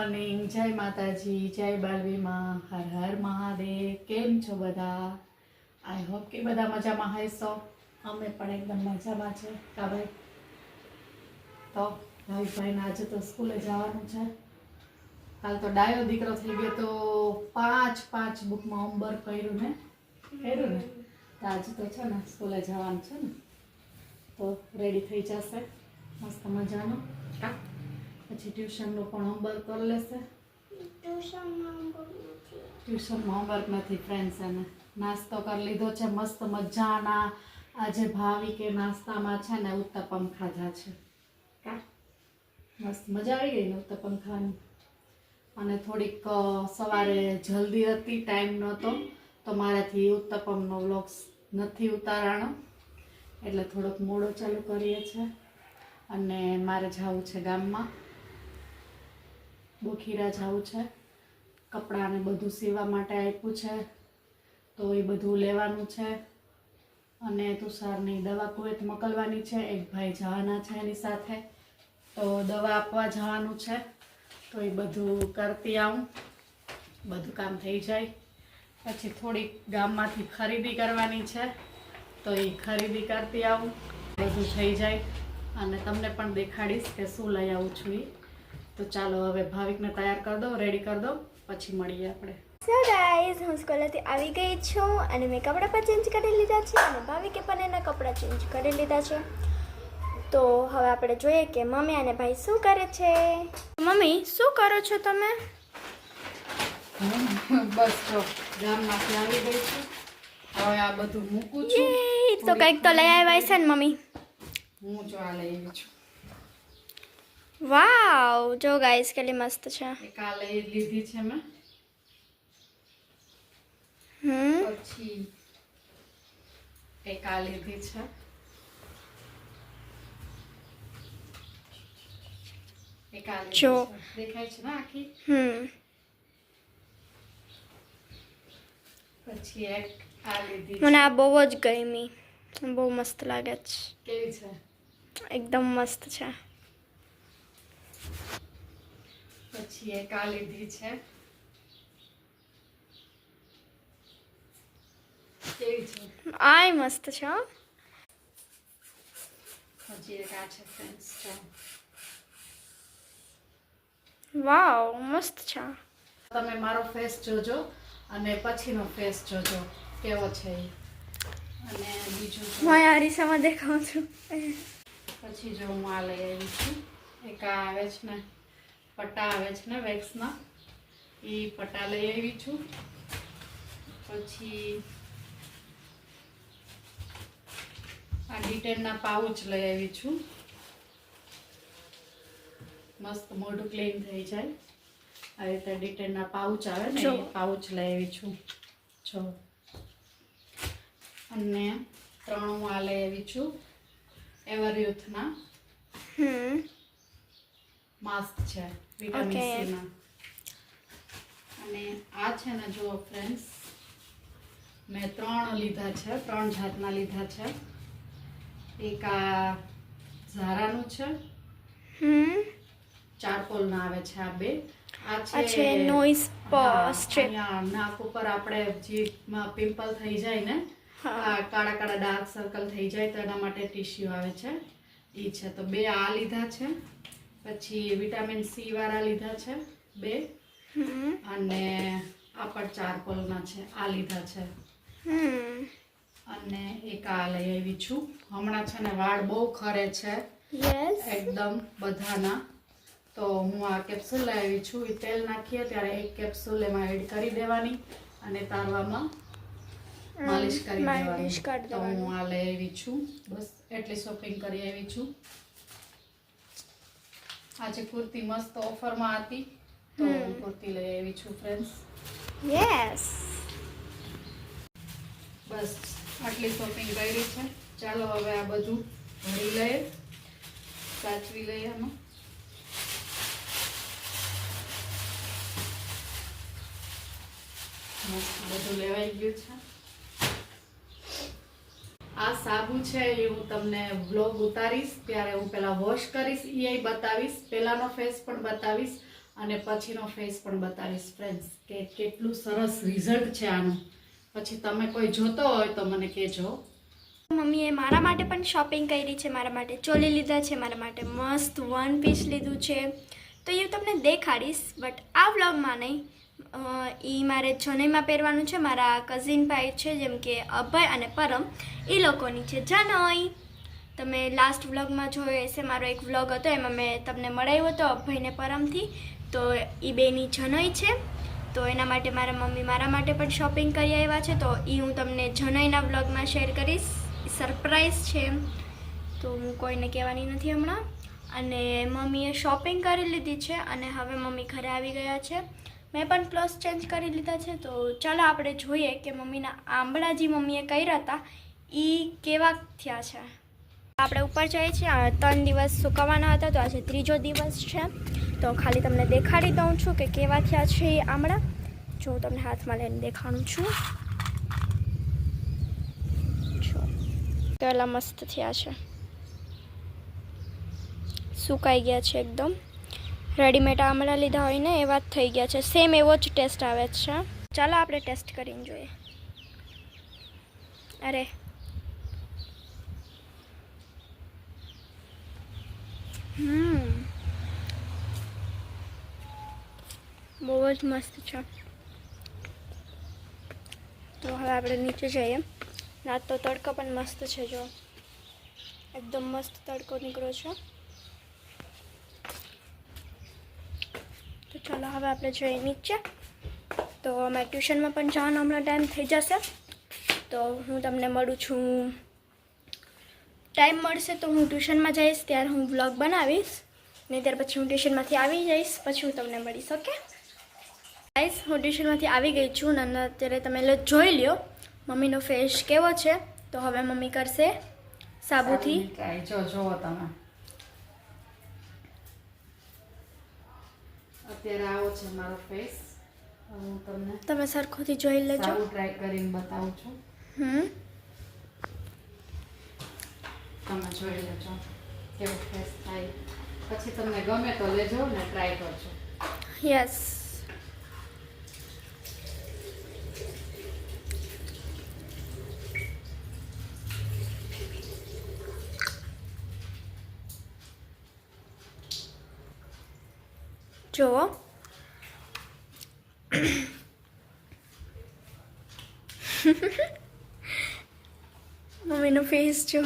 Morning જય માતાજી, જય બાલવીમાં, હર હર મહાદેવ, કેમ છો બધા? આઈ હોપ કે બધા મજામાં હશો. અમે પણ એકદમ મજામાં છે. કા ભાઈ? તો ભાઈભાઈને આજે તો સ્કૂલે જવાનું છે. કાલ તો ડાયો દીકરો થઈ ગયો તો પાંચ પાંચ બુકમાં હોમવર્ક કર્યું ને? કર્યું ને? તો આજે તો છે ને સ્કૂલે જવાનું છે ને? તો રેડી થઈ જશે. મસ્ત મજાનું. કા? પછી ટ્યુશનનું પણ હોમવર્ક કરી લેશે. ટ્યુશનમાં હોમવર્ક નથી. ફ્રેન્ડ્સ એને. નાસ્તો કરી લીધો છે મસ્ત મજાના. આજે ભાવિકે નાસ્તામાં છે ને ઉત્તપમ ખાધા છે. મસ્ત મજા આવી ગઈ ને ઉત્તપમ ખાવાની? અને થોડીક સવારે જલ્દી હતી ટાઈમ નહોતો. તો મારાથી ઉત્તપમનો વ્લોગ્સ નથી ઉતારાણો. એટલે થોડોક મોડો ચાલુ કરીએ છીએ. અને મારે જવું છે ગામમાં. બોખીરા જવું છે. કપડાને બધું સીવા માટે આપ્યું છે. તો એ બધું લેવાનું છે. અને તુષારની દવા કુવેત મોકલવાની છે. એક ભાઈ જવાના છે એની સાથે. તો દવા આપવા જવાનું છે. તો એ બધું કરતી આવું. બધું કામ થઈ જાય. પછી થોડીક ગામમાંથી ખરીદી કરવાની છે. તો એ ખરીદી કરતી આવું. બધું થઈ જાય. અને તમને પણ દેખાડીશ કે શું લઈ આવું છું એ. તો ચાલો હવે ભાવિકને તૈયાર કરી દો રેડી કરી દો પછી મળીએ આપણે. સો ગાઈઝ હું સ્કૂલેથી આવી ગઈ છું અને મેં કપડાં પણ ચેન્જ કરી લીધા છે અને ભાવિકે પણ એના કપડાં ચેન્જ કરી લીધા છે. તો હવે આપણે જોઈએ કે મમ્મી અને ભાઈ શું કરે છે? મમ્મી શું કરો છો તમે? બસ જો ગામમાંથી આવી ગઈ છું. હવે આ બધું મૂકું છું. તો કંઈક તો લઈ આવ્યા છે ને મમ્મી? હું જો આ લઈ આવી છું. વાવ જો ગાઈઝ કેટલી મસ્ત છે. કાલે લીધી છે મેં હમ. પછી એક આ લીધી છે. એક આ જો. દેખાય છે ને આખી? હમ. પછી એક આ લીધી મને આ બહુ જ ગમી. બહુ મસ્ત લાગે છે. કેવી છે? એકદમ મસ્ત છે. પછી એક આ લીધી છે. કેવી છે? આય મસ્ત છે પછી એક આ છે ફ્રેન્ડ્સ વાવ મસ્ત છે. તમે મારો ફેસ જોજો અને પછીનો ફેસ જોજો. કેવો છે એ? અને બીજું હું આ રીસામાં દેખાઉં છું. પછી જો હું આ લઈ આવી છું. એક આવે છે ને. પટ્ટા આવે છે ને વેક્સના? એ પટ્ટા લઈ આવી છું. પછી આ ડિટેલના પાઉચ લઈ આવી છું. મસ્ત મોઢું ક્લીન થઈ જાય. આ રીતે ડિટેલના પાઉચ આવે ને પાઉચ લઈ આવી છું. જો. અને ત્રણ હું આ લઈ આવી છું. એવર યુથના માસ્ક છે. વિટામિન. અને આ છે ને ફ્રેન્ડ્સ મેં ત્રણ લીધા છે ત્રણ જાતના લીધા છે. એક આ ઝારાનું છે. ચારકોલ ચારકોલના આવે છે આ બે. આ આ છે નોઈસ સ્ટ્રીપ નાક ઉપર આપણે જીભમાં પિમ્પલ થઈ જાય ને કાળા કાળા ડાર્ક સર્કલ થઈ જાય તો એના માટે ટીશ્યુ આવે છે. એ છે. તો બે આ લીધા છે. પછી વિટામિન સી વાળા લીધા છે બે. અને આ પણ ચારકોલના છે આ લીધા છે. અને એક આ લઈ આવી છું. હમણાં છે ને વાળ બહુ ખરે છે. એકદમ બધાના. તો હું આ કેપ્સ્યુલ લઈ આવી છું. એ તેલ નાખીએ ત્યારે એક કેપ્સ્યુલ એમાં એડ કરી દેવાની અને તારવામાં માલિશ કરી દેવાની. તો હું આ લઈ આવી છું. બસ એટલી શોપિંગ કરી આવી છું. આજે કુર્તી મસ્ત ઓફરમાં હતી તો હું કુર્તી લઈ આવી છું ફ્રેન્ડ્સ યસ બસ આટલી શોપિંગ કરી છે. ચાલો હવે આ બધું ભરી લઈએ. સાચવી લઈએ આમાં. મસ્ત બધું લેવાઈ ગયું છે. આ સાબુ છે એ હું તમને વ્લોગ ઉતારીશ. ત્યારે હું પહેલાં વોશ કરીશ એ બતાવીશ. પહેલાંનો ફેસ પણ બતાવીશ અને પછીનો ફેસ પણ બતાવીશ ફ્રેન્ડ્સ કે કેટલું સરસ રિઝલ્ટ છે આનું. પછી તમે કોઈ જોતો હોય તો મને કહેજો. મમ્મીએ મારા માટે પણ શોપિંગ કરી છે, મારા માટે ચોલી લીધા છે, મારા માટે મસ્ત વન પીસ લીધું છે. તો એ તમને દેખાડીશ બટ આ વ્લોગમાં નહીં. એ મારે જનઈમાં પહેરવાનું છે. મારા કઝિન ભાઈ છે, જેમ કે અભય અને પરમ. એ લોકોની છે જનઈ. તમે લાસ્ટ વ્લોગમાં જોયો હશે, મારો એક વ્લોગ હતો. એમાં મેં તમને મળાવ્યો હતો અભયને પરમથી. તો એ બેની જનઈ છે. તો એના માટે મારા મમ્મી મારા માટે પણ શોપિંગ કરી આવ્યા છે. તો એ હું તમને જનઈના વ્લોગમાં શેર કરીશ. સરપ્રાઈઝ છે તો હું કોઈને કહેવાની નથી હમણાં. અને મમ્મીએ શોપિંગ કરી લીધી છે. અને હવે મમ્મી ઘરે આવી ગયા છે. મેં પણ પ્લસ ચેન્જ કરી લીધા છે, તો ચાલો આપણે જોઈએ કે મમ્મીના આંબળા જે મમ્મીએ કર્યા હતા એ કેવા થયા છે? આપણે ઉપર જઈએ છીએ ત્રણ દિવસ સુકાવાના હતા, તો આજે ત્રીજો દિવસ છે. તો ખાલી તમને દેખાડી દઉં છું કે કેવા થયા છે એ આંબળા. જો તમને હાથમાં લઈને દેખાડું છું. જો, કેટલા મસ્ત થયા છે. સુકાઈ ગયા છે એકદમ. રેડીમેડ આમળા લીધા હોય ને એવા જ થઈ ગયા છે. સેમ એવો જ ટેસ્ટ આવે છે ચાલો આપણે ટેસ્ટ કરીને જોઈએ. અરે. હમ. બહુ જ મસ્ત છે. તો હવે આપણે નીચે જઈએ. રાત તો તડકો પણ મસ્ત છે, જો. એકદમ મસ્ત તડકો નીકળ્યો છે. ચાલો, હવે આપણે જઈએ નીચે તો અમે ટ્યુશનમાં પણ જવાનો હમણાં ટાઈમ થઈ જશે. તો હું તમને મળું છું. ટાઈમ મળશે તો હું ટ્યુશનમાં જઈશ, ત્યારે હું વ્લોગ બનાવીશ. નહીં ત્યાર પછી હું ટ્યુશનમાંથી આવી જઈશ, પછી હું તમને મળીશ, ઓકે? ગાઈસ, હું ટ્યુશનમાંથી આવી ગઈ છું અને અત્યારે તમે જોઈ લ્યો, મમ્મીનો ફેસ કેવો છે. તો હવે મમ્મી કરશે સાબુથી. જો, જોવો તમે. અત્યારે આવો છે મારો ફેસ હું તમને તમે સરખોથી જોઈ લેજો. હું ટ્રાય કરીને બતાવું છું. હમ. તમે જોઈ લેજો કેવો ફેસ થાય. પછી તમને ગમે તો લેજો ને ટ્રાય કરજો. યસ જુઓ મમ્મીનો ફેસ જો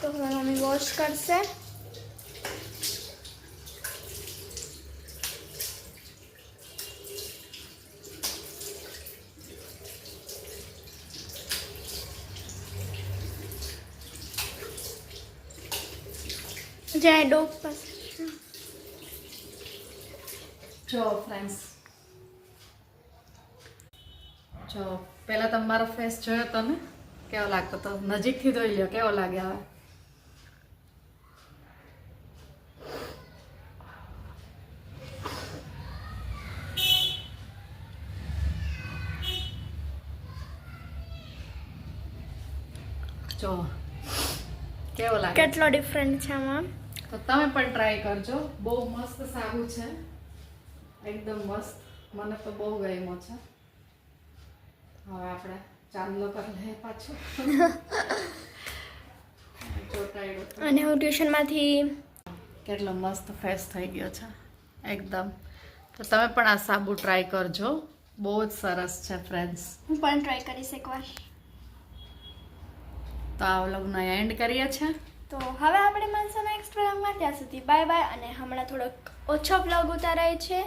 તો હવે મમ્મી વોશ કરશે જાય ડોગ પાસે જો ફ્રેન્ડ્સ જો પહેલા તમે મારો ફેસ જોયો તો ને કેવો લાગતો તો? નજીકથી જોઈ લ્યો, કેવો લાગે હવે? જો કેવો લાગે? કેટલો ડિફરન્ટ છે આમાં તો તમે પણ ટ્રાય કરજો. બહુ મસ્ત સાબુ છે. એકદમ મસ્ત. મને તો બહુ ગમ્યો છે. હવે આપણે ચાંદલો કરી લઈએ પાછો. અને હું ટ્યુશનમાંથી કેટલો મસ્ત ફેસ થઈ ગયો છે. એકદમ. તો તમે પણ આ સાબુ ટ્રાય કરજો. બહુ જ સરસ છે ફ્રેન્ડ્સ હું પણ ટ્રાય કરીશ એકવાર. તો આ વ્લોગનો એન્ડ કરીએ છીએ. તો હવે આપણે મળશું નેક્સ્ટ વ્લોગમાં ત્યાં સુધી બાય બાય અને હમણાં થોડોક ઓછો વ્લોગ ઉતારાય છે.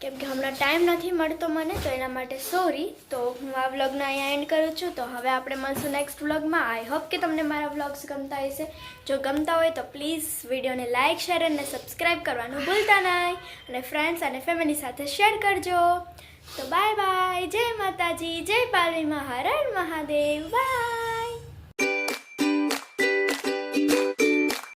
કેમ કે હમણાં ટાઈમ નથી મળતો મને, તો એના માટે સોરી તો હું આ વ્લોગને અહીંયા એન્ડ કરું છું. તો હવે આપણે મળશું નેક્સ્ટ વ્લોગમાં આઈ હોપ કે તમને મારા વ્લોગ્સ ગમતા હશે. જો ગમતા હોય તો પ્લીઝ વિડીયોને લાઇક શેર અને સબસ્ક્રાઈબ કરવાનું ભૂલતા નહીં. અને ફ્રેન્ડ્સ અને ફેમિલી સાથે શેર કરજો. તો બાય બાય જય માતાજી. જય પાલવી મહારાણ મહાદેવ. બાય